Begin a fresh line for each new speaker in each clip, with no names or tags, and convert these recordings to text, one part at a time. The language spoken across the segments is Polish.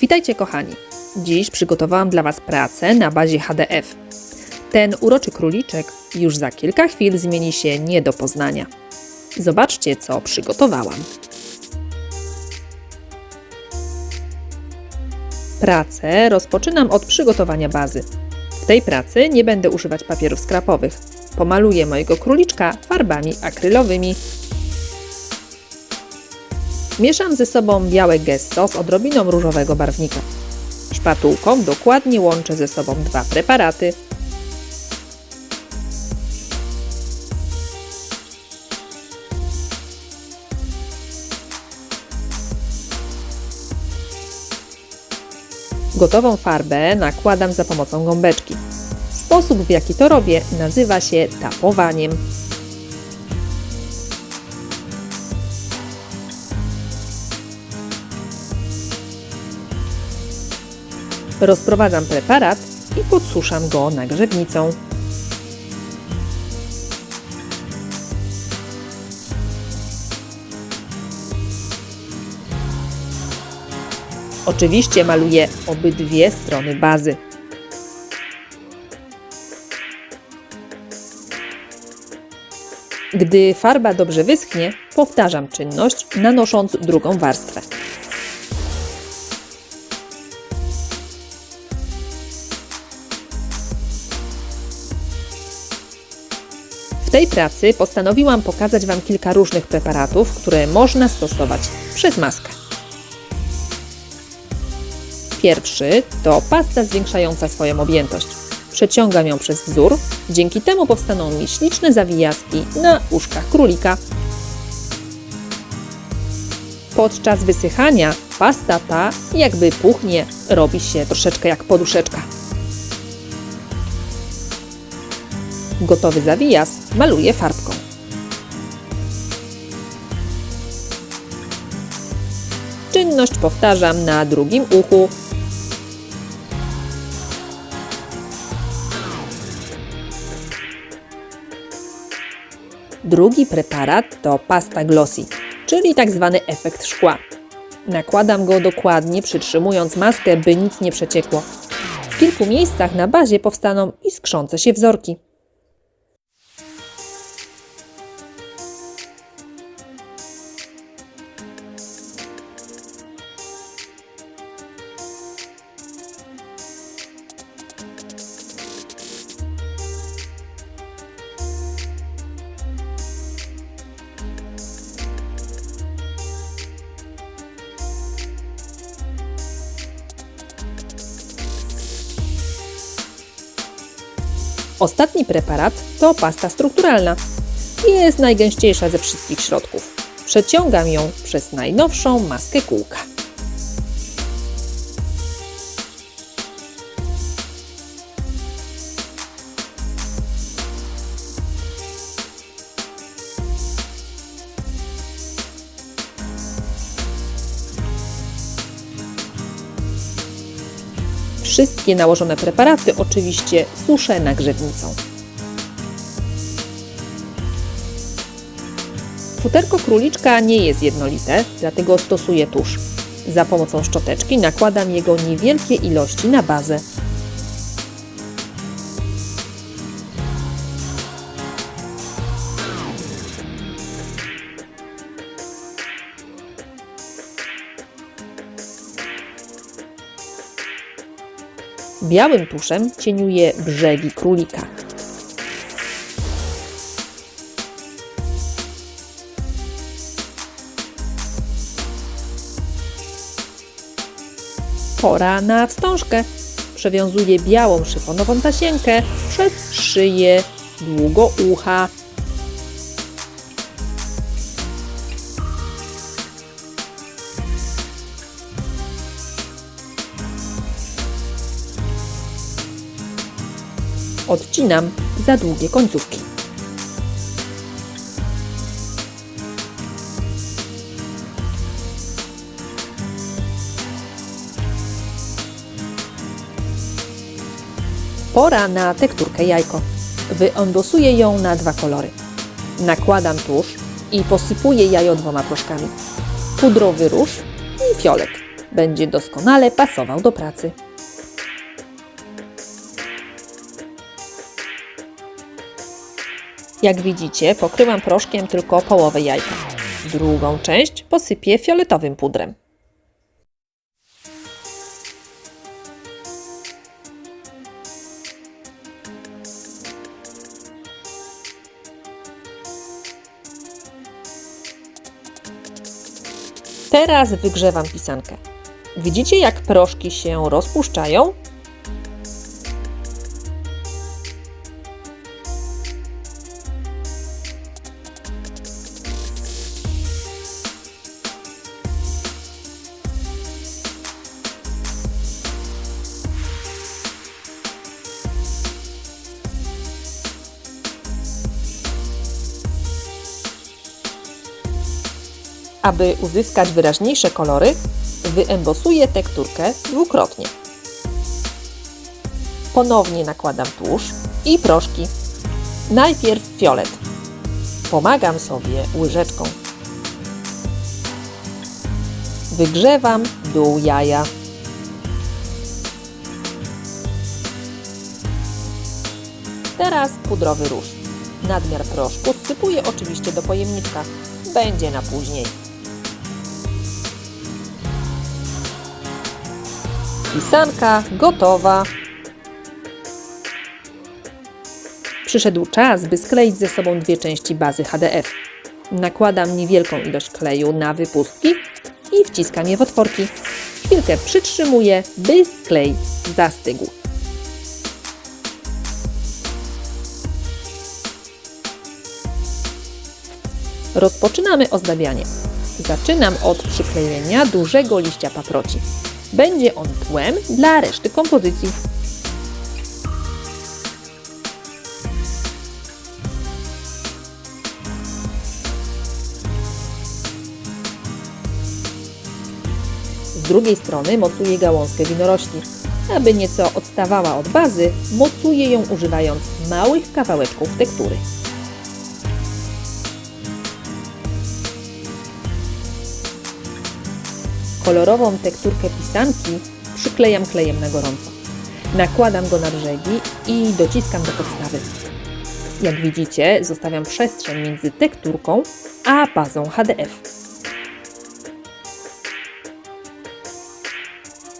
Witajcie kochani. Dziś przygotowałam dla Was pracę na bazie HDF. Ten uroczy króliczek już za kilka chwil zmieni się nie do poznania. Zobaczcie, co przygotowałam. Pracę rozpoczynam od przygotowania bazy. W tej pracy nie będę używać papierów skrapowych. Pomaluję mojego króliczka farbami akrylowymi. Mieszam ze sobą białe gesso z odrobiną różowego barwnika. Szpatułką dokładnie łączę ze sobą dwa preparaty. Gotową farbę nakładam za pomocą gąbeczki. Sposób, w jaki to robię, nazywa się tapowaniem. Rozprowadzam preparat i podsuszam go nagrzewnicą. Oczywiście maluję obydwie strony bazy. Gdy farba dobrze wyschnie, powtarzam czynność, nanosząc drugą warstwę. W tej pracy postanowiłam pokazać Wam kilka różnych preparatów, które można stosować przez maskę. Pierwszy to pasta zwiększająca swoją objętość. Przeciągam ją przez wzór, dzięki temu powstaną mi śliczne zawijaski na uszkach królika. Podczas wysychania pasta ta jakby puchnie, robi się troszeczkę jak poduszeczka. Gotowy zawijas maluję farbką. Czynność powtarzam na drugim uchu. Drugi preparat to pasta glossy, czyli tak zwany efekt szkła. Nakładam go dokładnie, przytrzymując maskę, by nic nie przeciekło. W kilku miejscach na bazie powstaną iskrzące się wzorki. Ostatni preparat to pasta strukturalna. Jest najgęściejsza ze wszystkich środków. Przeciągam ją przez najnowszą maskę kółka. Wszystkie nałożone preparaty oczywiście suszę nagrzewnicą. Futerko króliczka nie jest jednolite, dlatego stosuję tusz. Za pomocą szczoteczki nakładam jego niewielkie ilości na bazę. Białym tuszem cieniuję brzegi królika. Pora na wstążkę. Przewiązuję białą szyfonową tasiemkę przez szyję, długo ucha. Odcinam za długie końcówki. Pora na tekturkę jajko. Wyendosuję ją na dwa kolory. Nakładam tusz i posypuję jajo dwoma proszkami. Pudrowy róż i fiolet. będzie doskonale pasował do pracy. Jak widzicie, pokryłam proszkiem tylko połowę jajka. Drugą część posypię fioletowym pudrem. Teraz wygrzewam pisankę. Widzicie, jak proszki się rozpuszczają? Aby uzyskać wyraźniejsze kolory, wyembosuję tekturkę dwukrotnie. Ponownie nakładam tusz i proszki. Najpierw fiolet. Pomagam sobie łyżeczką. Wygrzewam dół jaja. Teraz pudrowy róż. Nadmiar proszku sypuję oczywiście do pojemniczka. Będzie na później. Pisanka gotowa. Przyszedł czas, by skleić ze sobą dwie części bazy HDF. Nakładam niewielką ilość kleju na wypustki i wciskam je w otworki. Chwilkę przytrzymuję, by klej zastygł. Rozpoczynamy ozdabianie. Zaczynam od przyklejenia dużego liścia paproci. Będzie on tłem dla reszty kompozycji. Z drugiej strony mocuję gałązkę winorośli. Aby nieco odstawała od bazy, mocuję ją używając małych kawałeczków tektury. Kolorową tekturkę pisanki przyklejam klejem na gorąco. Nakładam go na brzegi i dociskam do podstawy. Jak widzicie, zostawiam przestrzeń między tekturką a bazą HDF.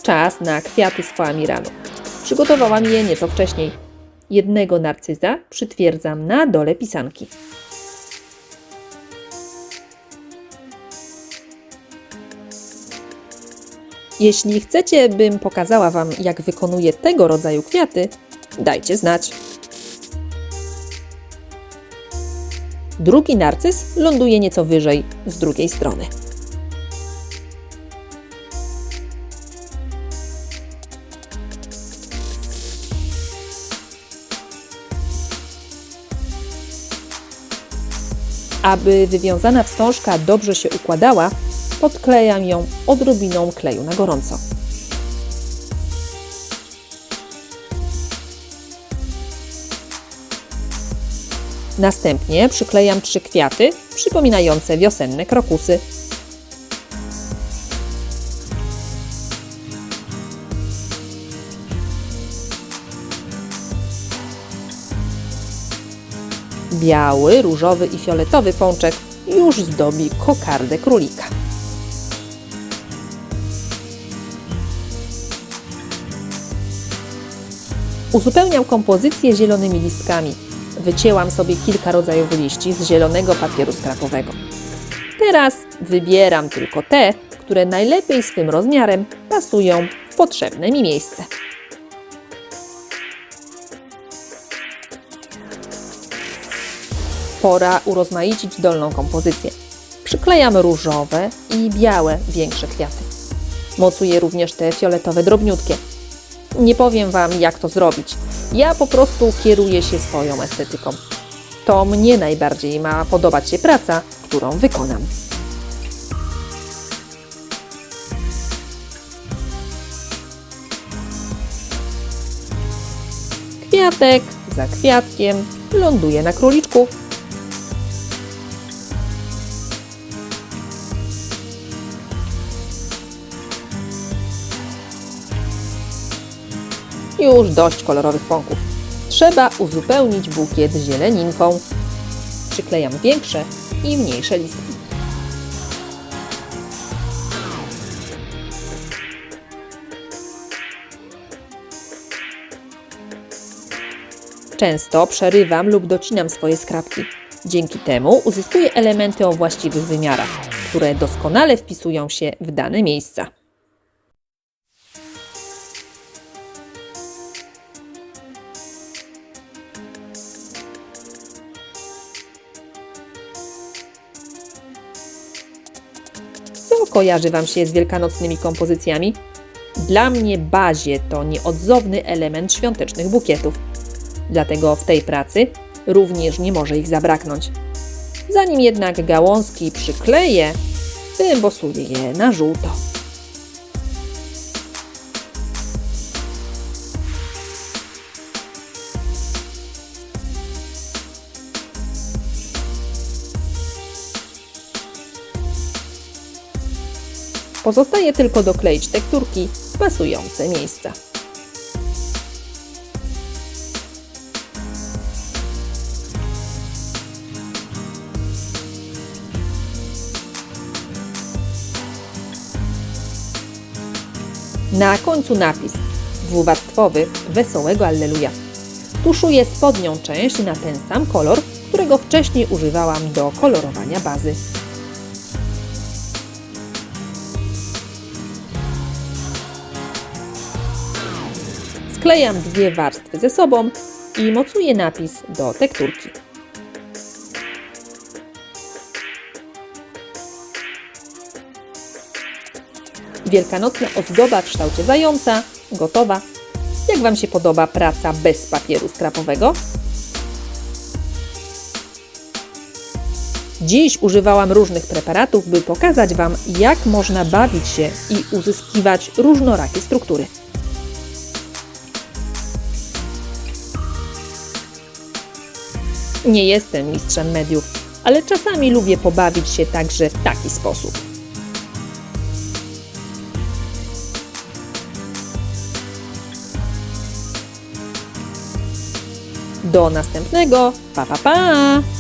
Czas na kwiaty z foamiranu. Przygotowałam je nieco wcześniej. Jednego narcyza przytwierdzam na dole pisanki. Jeśli chcecie, bym pokazała Wam, jak wykonuję tego rodzaju kwiaty, dajcie znać. Drugi narcyz ląduje nieco wyżej, z drugiej strony. Aby wywiązana wstążka dobrze się układała, podklejam ją odrobiną kleju na gorąco. Następnie przyklejam trzy kwiaty przypominające wiosenne krokusy. Biały, różowy i fioletowy pączek już zdobi kokardę królika. Uzupełniam kompozycję zielonymi listkami. Wycięłam sobie kilka rodzajów liści z zielonego papieru skrapowego. Teraz wybieram tylko te, które najlepiej swym rozmiarem pasują w potrzebne mi miejsce. Pora urozmaicić dolną kompozycję. Przyklejam różowe i białe większe kwiaty. Mocuję również te fioletowe drobniutkie. Nie powiem Wam, jak to zrobić. Ja po prostu kieruję się swoją estetyką. To mnie najbardziej ma podobać się praca, którą wykonam. Kwiatek za kwiatkiem ląduje na króliczku. Już dość kolorowych pąków. Trzeba uzupełnić bukiet zieleninką. Przyklejam większe i mniejsze listki. Często przerywam lub docinam swoje skrapki. Dzięki temu uzyskuję elementy o właściwych wymiarach, które doskonale wpisują się w dane miejsca. Kojarzy Wam się z wielkanocnymi kompozycjami? Dla mnie bazie to nieodzowny element świątecznych bukietów. Dlatego w tej pracy również nie może ich zabraknąć. Zanim jednak gałązki przykleję, wymbosuję je na żółto. Pozostaje tylko dokleić tekturki w pasujące miejsca. Na końcu napis dwuwarstwowy Wesołego Alleluja. Tuszuję spodnią część na ten sam kolor, którego wcześniej używałam do kolorowania bazy. Sklejam dwie warstwy ze sobą i mocuję napis do tekturki. Wielkanocna ozdoba w kształcie zająca gotowa. Jak Wam się podoba praca bez papieru skrapowego? Dziś używałam różnych preparatów, by pokazać Wam, jak można bawić się i uzyskiwać różnorakie struktury. Nie jestem mistrzem mediów, ale czasami lubię pobawić się także w taki sposób. Do następnego. Pa pa pa!